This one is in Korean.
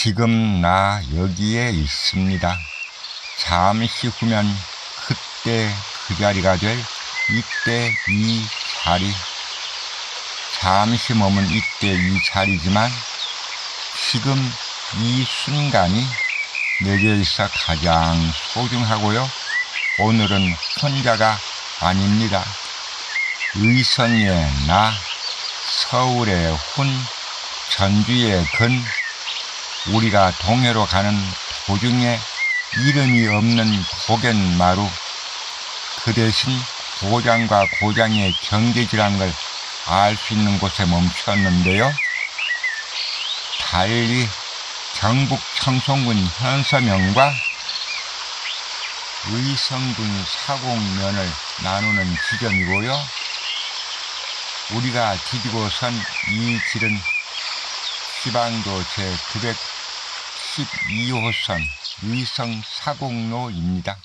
지금 나 여기에 있습니다. 잠시 후면 그때 그 자리가 될 이때 이 자리. 잠시 머문 이때 이 자리지만 지금 이 순간이 내게 있어 가장 소중하고요. 오늘은 혼자가 아닙니다. 의성의 나, 서울의 훈, 전주의 근, 우리가 동해로 가는 도중에 이름이 없는 고갯마루, 그 대신 고장과 고장의 경계지란 걸 알 수 있는 곳에 멈췄는데요. 달리 경북 청송군 현서면과 의성군 사곡면을 나누는 지점이고요. 우리가 디디고 선 이 길은 시방도 제 912호선 의성 사곡로입니다.